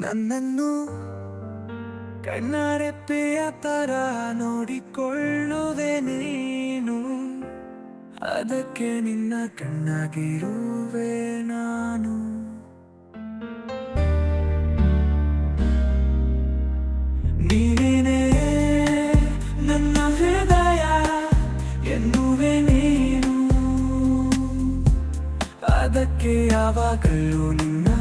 ನನ್ನನ್ನು ಕಣ್ಣಾರೆಪ್ಪೆಯ ತರ ನೋಡಿಕೊಳ್ಳುವೆ ನೀನು. ಅದಕ್ಕೆ ನಿನ್ನ ಕಣ್ಣಾಗಿರುವೆ ನಾನು. ನೀನೇನೇ ನನ್ನ ಹೃದಯ ಎನ್ನುವೆ ನೀನು. ಅದಕ್ಕೆ ಯಾವಾಗಲೂ ನಿನ್ನ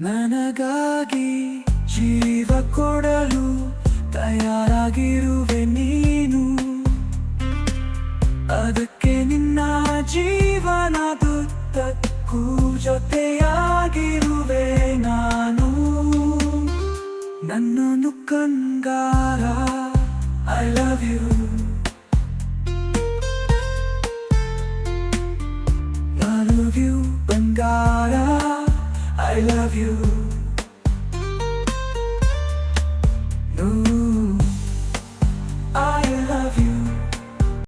ನನಗಾಗಿ ಜೀವ ಕೊಡಲು ತಯಾರಾಗಿರುವೆ ನೀನು. ಅದಕ್ಕೆ ನಿನ್ನ ಜೀವನದುದ್ದಕ್ಕೂ ಜೊತೆಯಾಗಿರುವೆ ನಾನು. ನನ್ನನ್ನು ಕಂಗಾರ I love you I love you,